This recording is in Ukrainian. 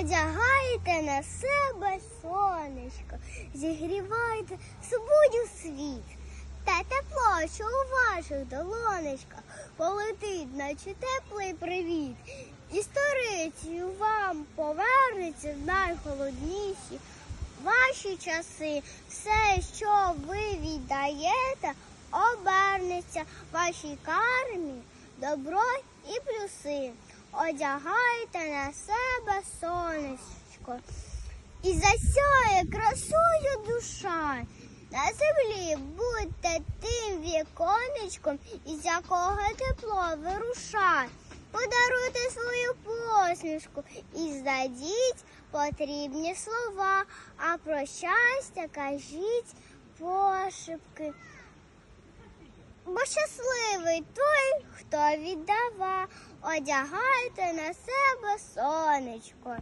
одягайте на себе сонечко, зігрівайте свою світ. Та тепло, що у ваших долонечках полетить, наче теплий привіт. І вам повернеться в найхолодніші ваші часи. Все, що ви віддаєте, обернеться вашій кармі, добро і плюси. Одягайте на себе сонечко. І засяє красою душа. На землі будьте тим віконечком, із якого тепло вируша. Подаруйте свою посмішку і здадіть потрібні слова, а про щастя кажіть пошепки. Бо щасливий той, хто віддава, одягайте на себе сонечко.